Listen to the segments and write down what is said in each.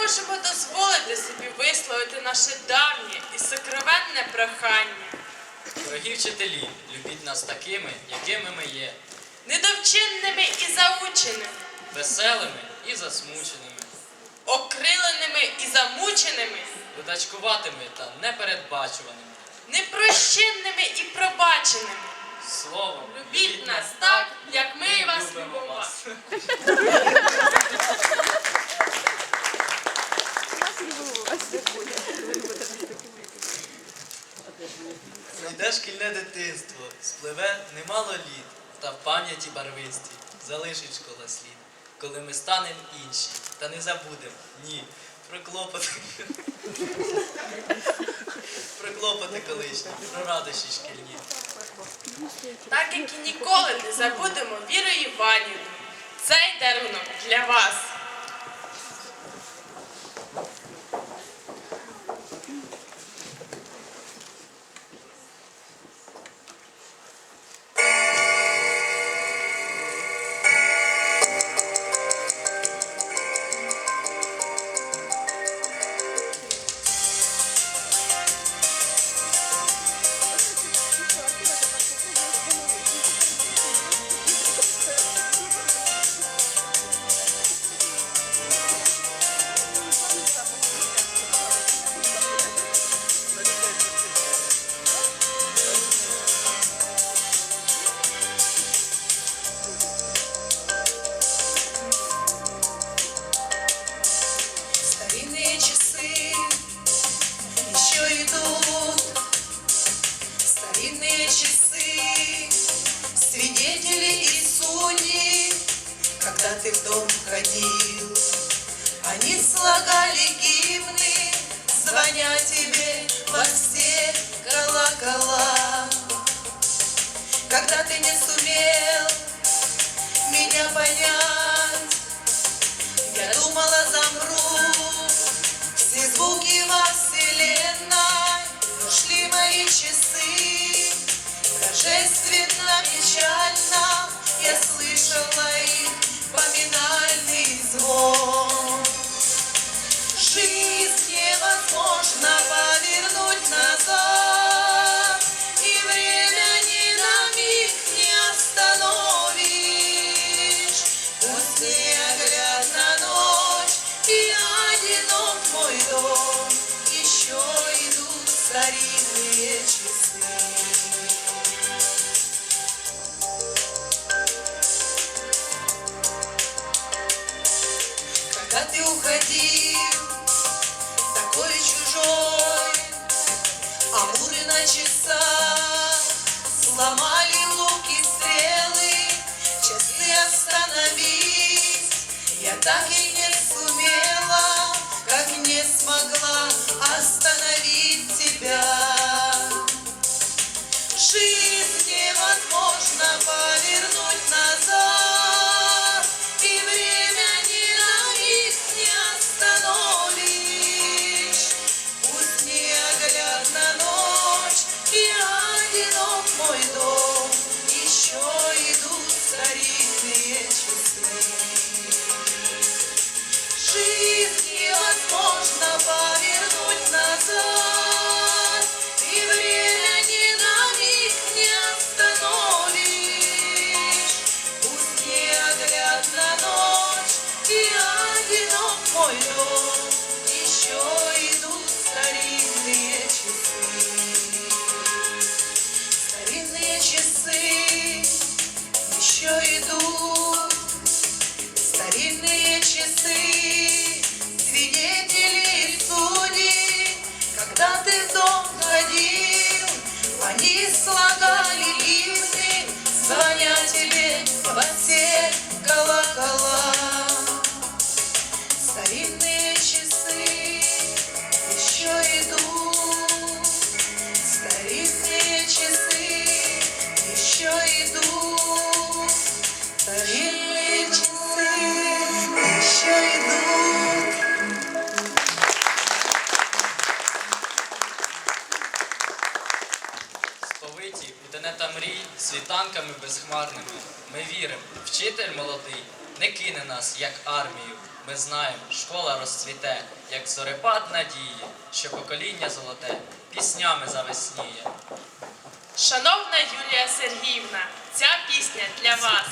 можемо дозволити собі висловити наше давнє і сокровенне прохання. Дорогі вчителі, любіть нас такими, якими ми є, Недовчинними і заученими, веселими і засмученими, окриленими і замученими, видачкуватими та непередбачуваними. непрощенними і пробаченими. Словом, Любіть нас так, як ми вас любимо вас. Йде шкільне дитинство, спливе немало літ, та в пам'яті барвисті залишить школа слід. Коли ми станемо інші, та не забудемо, ні, про клопоти. Про клопоти колишні, про радощі шкільні. Так як і ніколи не забудемо Віру Іванівну. Цей дарунок для вас. Когда ты в дом ходил, они слагали гимны, звоня тебе во все колокола. Когда ты не сумел меня понять, я думала, замру. Все звуки во вселенной Но шли мои часы. Торжественно, печально Я слышала их поминальный звон. Жизнь невозможно повернуть назад И время ни на миг не остановишь. Пусть неоглядна ночь И одинок мой дом. Еще идут старинные часы уходил, такой чужой, Амуры на часах сломали луки стрелы, Часы остановись, я так и не сумела, Как не смогла you. колокола. Старинные часы еще идут, Старинные часы еще идут, Старинные часы еще идут. Сповиті у тенета мрій світанками безхмарними. Ми віримо, вчитель молодий не кине нас, як армію. Ми знаємо, школа розцвіте, як зорепад надії, що покоління золоте піснями завесніє. Шановна Юлія Сергіївна, ця пісня для вас.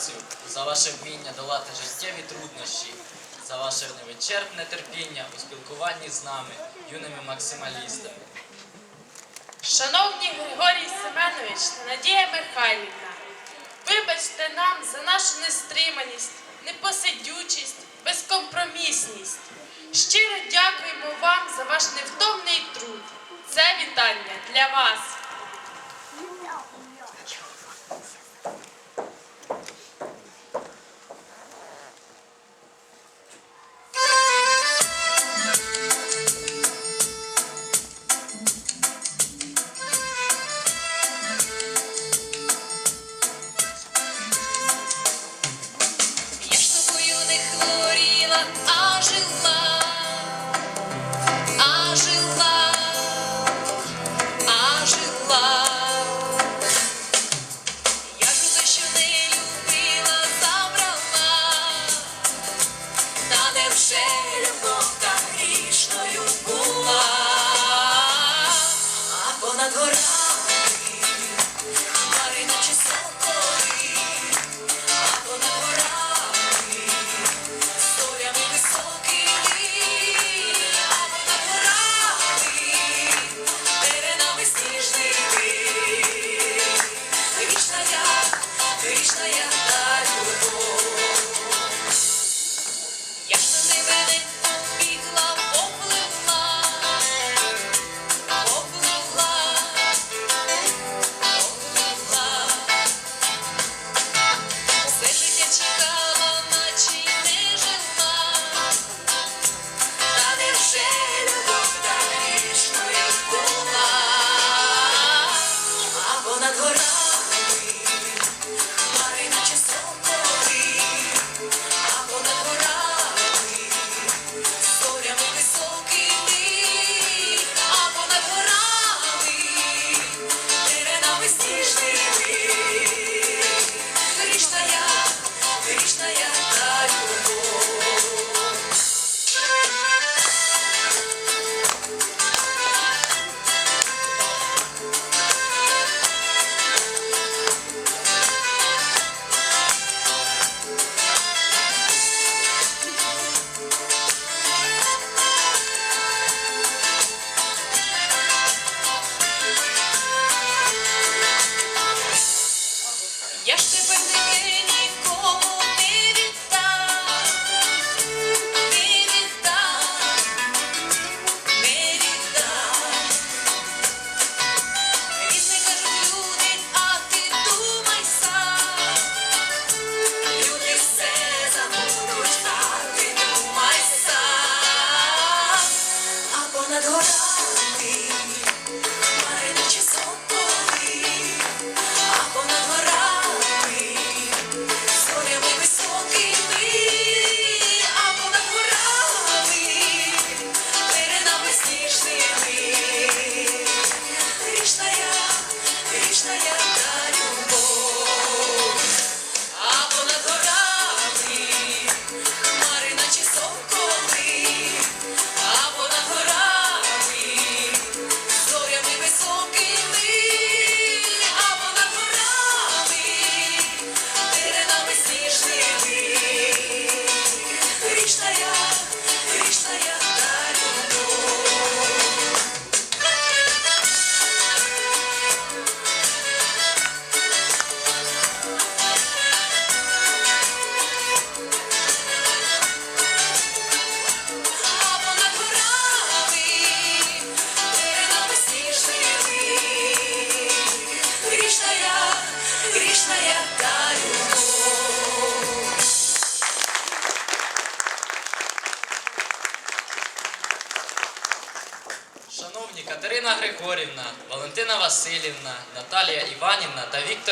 працю, за ваше вміння долати життєві труднощі, за ваше невичерпне терпіння у спілкуванні з нами, юними максималістами. Шановні Григорій Семенович та Надія Михайлівна, вибачте нам за нашу нестриманість, непосидючість, безкомпромісність. Щиро дякуємо вам за ваш невтомний труд. Це вітання для вас.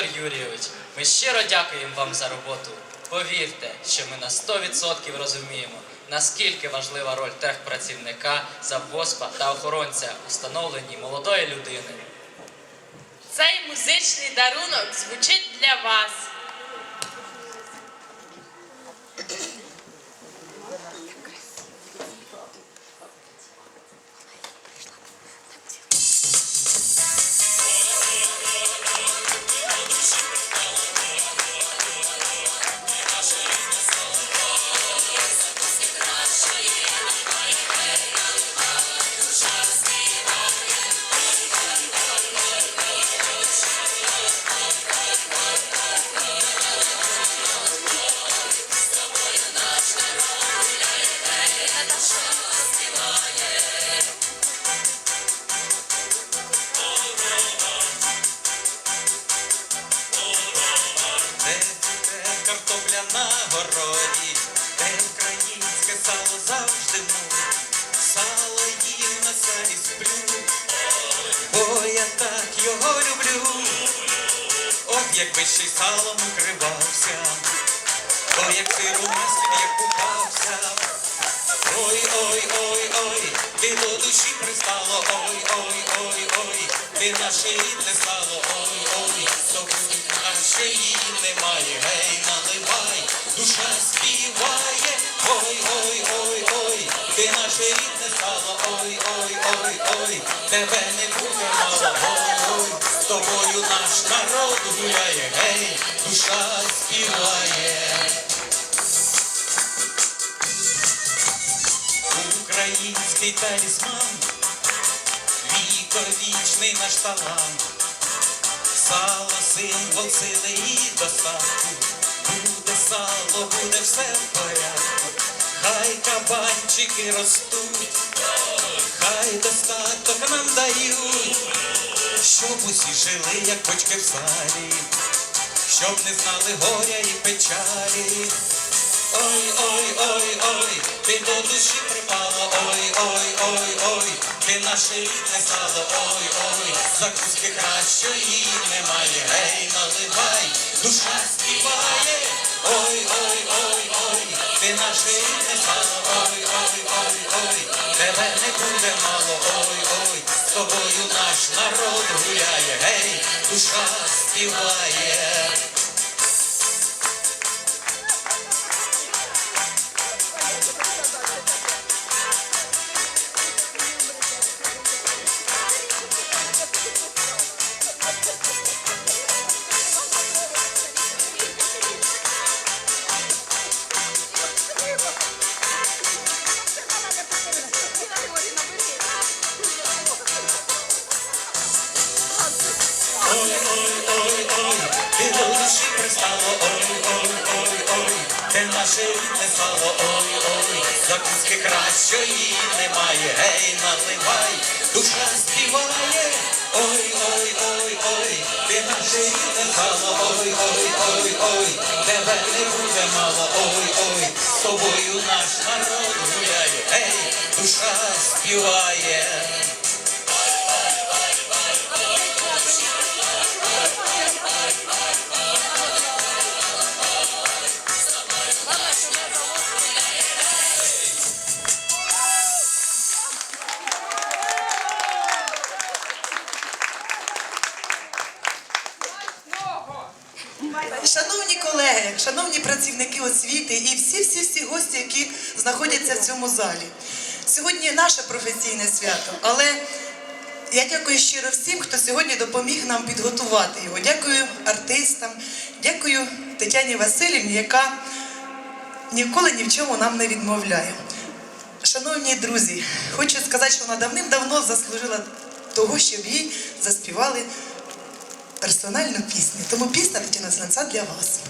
Віктор Юрійович. Ми щиро дякуємо вам за роботу. Повірте, що ми на 100% розуміємо, наскільки важлива роль техпрацівника, завгоспа та охоронця у молодої людини. Цей музичний дарунок звучить для вас. Салі я так його люблю, от якби ще й салом укривався, то як сиру маслі я купався. Ой, ой, ой, ой, ти до душі пристало, ой, ой, ой, ой, ти наше рідне стало, ой, ой, собою краще її немає, гей, наливай, душа співає, ой, ой, ой, ой, ти наше рідне стало, ой, ой, ой, ой, тебе не буде мало, ой, ой, з тобою наш народ гуляє, гей, душа співає. Український талісман, віковічний наш талант, сало, символ сили і достатку, буде сало, буде все в порядку, хай кабанчики ростуть, хай достаток нам дають, щоб усі жили, як бочки в салі, щоб не знали горя і печалі. Ой, ой, ой, ой, ти до душі припала, ой, ой, ой, ой, ти наше рідне стало, ой, ой, закуски кращої немає, гей, наливай, душа співає, ой, ой, ой, ой, ти рідне стало, ой, ой, ой, ой, тебе не буде мало, ой, ой, з тобою наш народ гуляє, гей, душа співає. Наше рідне стало, ой, ой, закуски кращої немає, гей, наливай, душа співає, ой, ой, ой, ой, ти наше рідне стало, ой, ой, ой, ой, тебе не буде мало, ой, ой, з тобою наш народ гуляє, гей, душа співає. Шановні колеги, шановні працівники освіти і всі-всі-всі гості, які знаходяться в цьому залі. Сьогодні наше професійне свято, але я дякую щиро всім, хто сьогодні допоміг нам підготувати його. Дякую артистам, дякую Тетяні Васильівні, яка ніколи ні в чому нам не відмовляє. Шановні друзі, хочу сказати, що вона давним-давно заслужила того, щоб їй заспівали персональну пісню. Тому пісня Тетяна Зеленця для вас.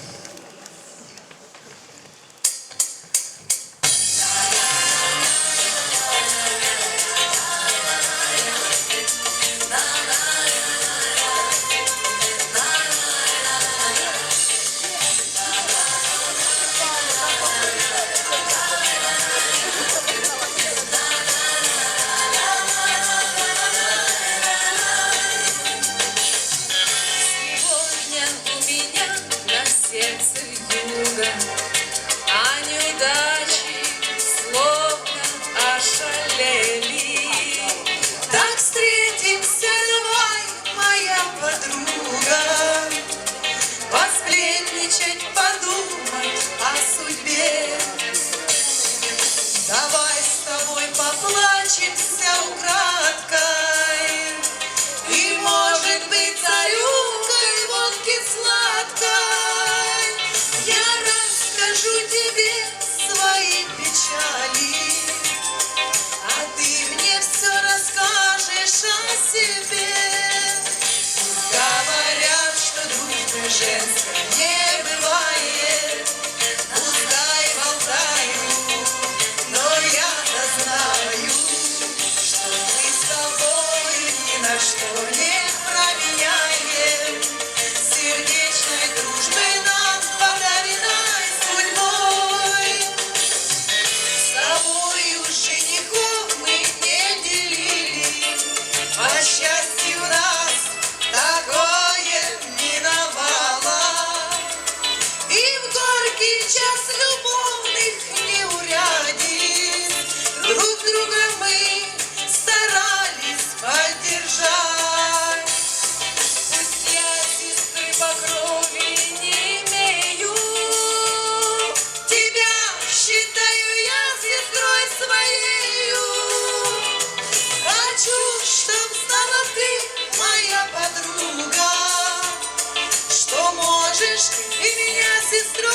This.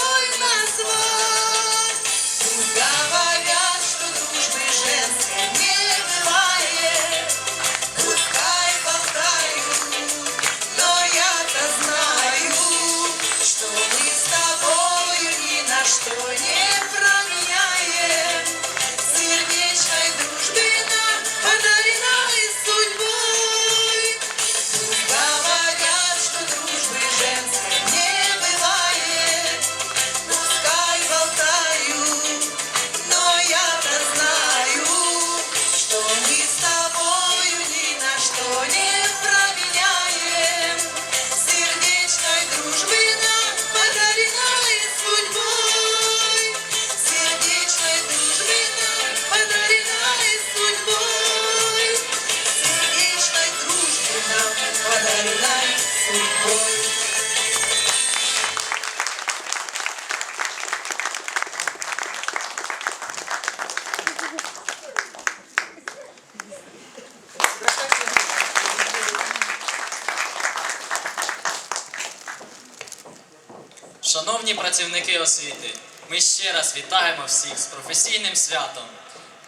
працівники освіти. Ми ще раз вітаємо всіх з професійним святом.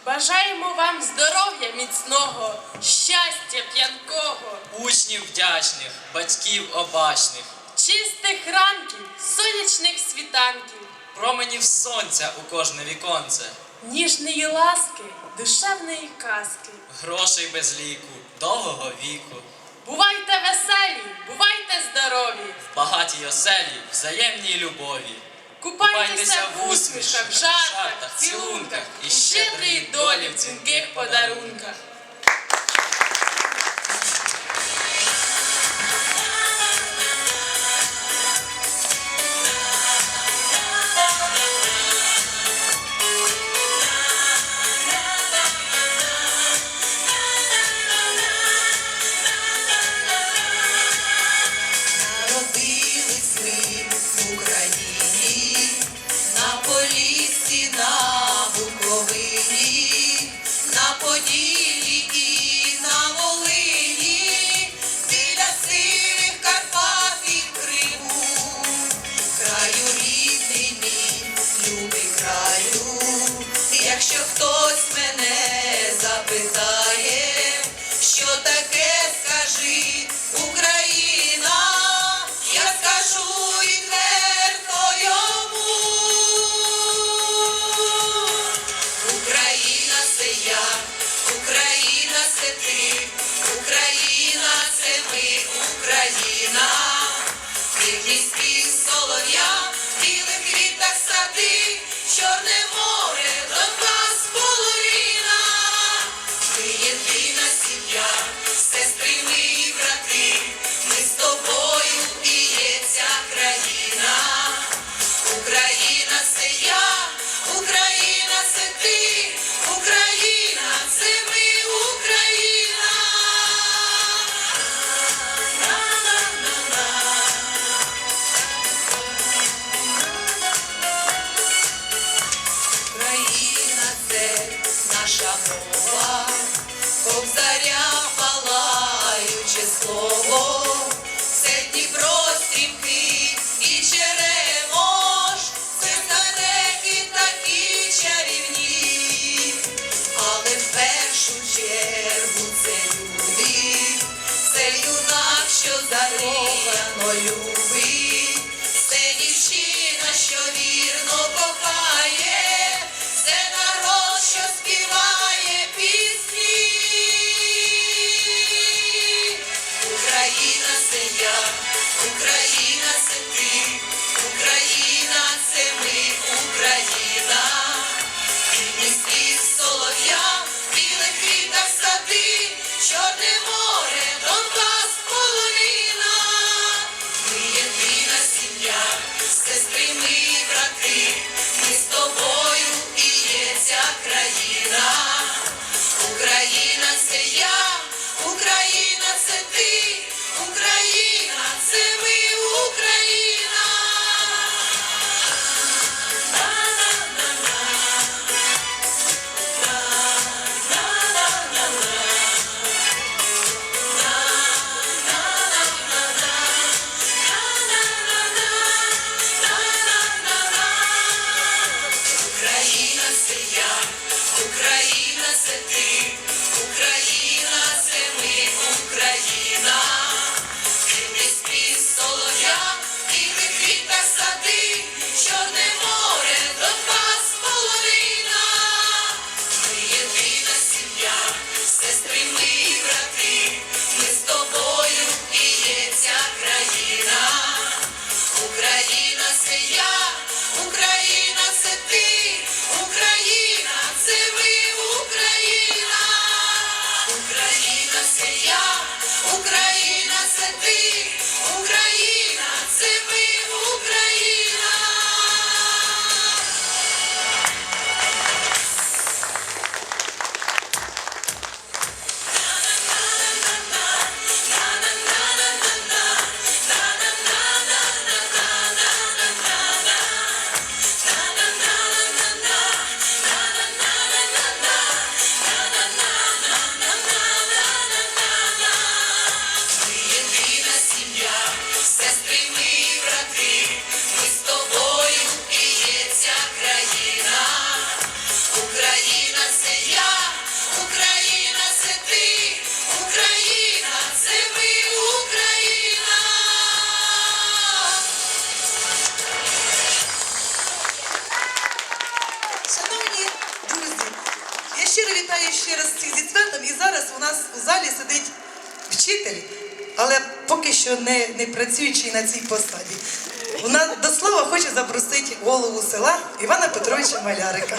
Бажаємо вам здоров'я міцного, щастя п'янкого, учнів вдячних, батьків обачних, чистих ранків, сонячних світанків, променів сонця у кожне віконце, ніжної ласки, душевної казки, грошей без ліку, довгого віку. Бувайте веселі, бувайте здорові! багатій оселі, взаємній любові. Купайтеся в усмішках, жартах, цілунках і щедрій долі в цінких подарунках. я, Україна це ти, Україна це ми, Україна, дивний спів солов'я, білих квітах сади, чорне море, до вас половина, ти єдина сім'я. Сади, ти море, Україна це ти, я вітаю ще раз зі святом. І зараз у нас у залі сидить вчитель, але поки що не, не працюючий на цій посаді. Нас до слова хочу запросити голову села Івана Петровича Малярика.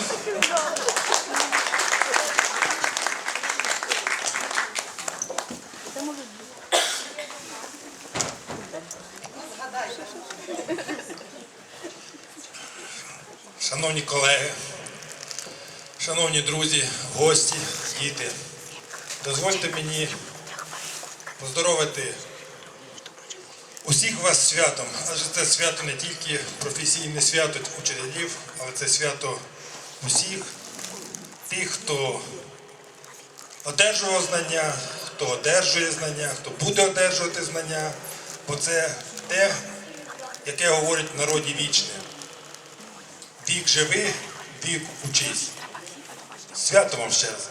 Шановні колеги, шановні друзі, гості, діти, дозвольте мені поздоровити усіх вас святом, адже це свято не тільки професійне свято учителів, але це свято усіх тих, хто одержував знання, хто одержує знання, хто буде одержувати знання, бо це те, яке говорить в народі вічне. Вік живи, вік учись. Свято вам ще раз.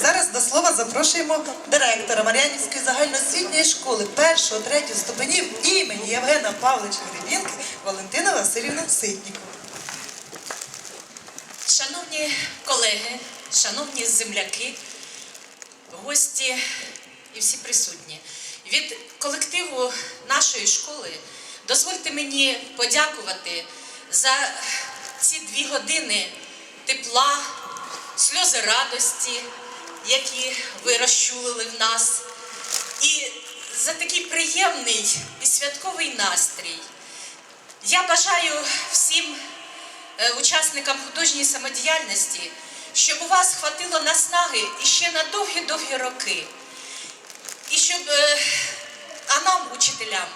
Зараз до слова запрошуємо директора Мар'янівської загальноосвітньої школи першого, третього ступенів імені Євгена Павловича Гребінки Валентина Васильівна Ситнікова. Шановні колеги, шановні земляки, гості і всі присутні, від колективу нашої школи дозвольте мені подякувати за ці дві години тепла, сльози радості, які ви розчулили в нас, і за такий приємний і святковий настрій. Я бажаю всім е, учасникам художньої самодіяльності, щоб у вас хватило наснаги і ще на довгі-довгі роки. І щоб, е, а нам, учителям,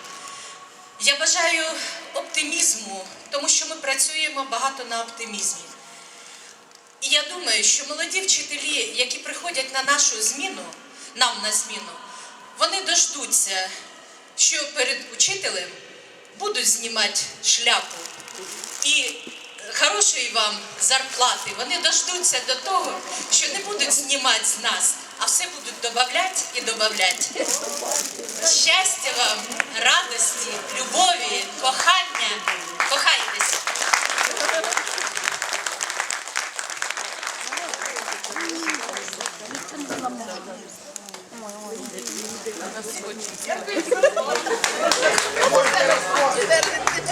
я бажаю оптимізму, тому що ми працюємо багато на оптимізмі. І я думаю, що молоді вчителі, які приходять на нашу зміну, нам на зміну, вони дождуться, що перед учителем будуть знімати шляпу. І хорошої вам зарплати, вони дождуться до того, що не будуть знімати з нас, а все будуть додавати і додавати. Щастя вам, радості, любові, кохання, кохайтеся. Дякую.